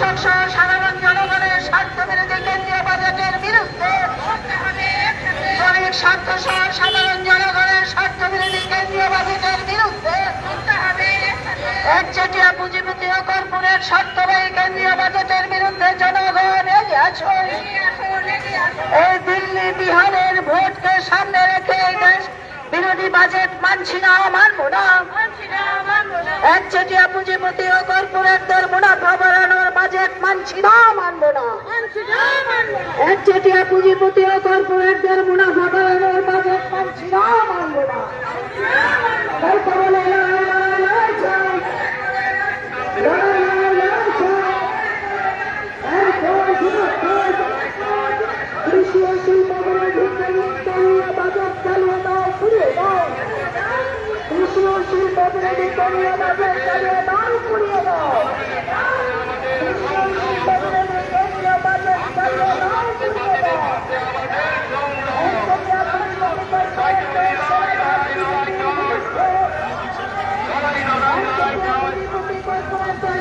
কৃষক সহ সাধারণ জনগণের স্বার্থ বিরোধী কেন্দ্রীয় বাজেটের বিরুদ্ধে শ্রমিক স্বার্থ সহ সাধারণ জনগণের স্বার্থ বিরোধী কেন্দ্রীয় বাজেটের বিরুদ্ধে একচেটিয়া পুঁজিপতি ও কর্পোরেট স্বার্থবাহী কেন্দ্রীয় বাজেটের বিরুদ্ধে জনগণ এগিয়ে এই দিল্লি বিহারের ভোটকে সামনে রেখে দেশ বিরোধী বাজেট মানছি না, মানবো না। একচেটিয়া পুঁজিপতি ও কর্পোরেটদের মুনাফা বাড়ানোর বাজেট মানছি না মানবো না একচেটিয়া পুঁজিপতি ও কর্পোরেটদের মুনাফা বাড়ানোর বাজেট মানছি না মানবো না কৃষি ও শিল্প হয়ে বাজেট চালিয়ে দাও ফিরিয়ে দাও কৃষি ও শিল্প বিরোধী কেন্দ্রীয় বাজেট চালিয়ে দাও ফিরিয়ে দাও কৃষি ও শিল্প বিরোধী কেন্দ্রীয় বাজেট চালিয়ে দাও ফিরিয়ে দাও একচেটিয়া পুঁজিপতি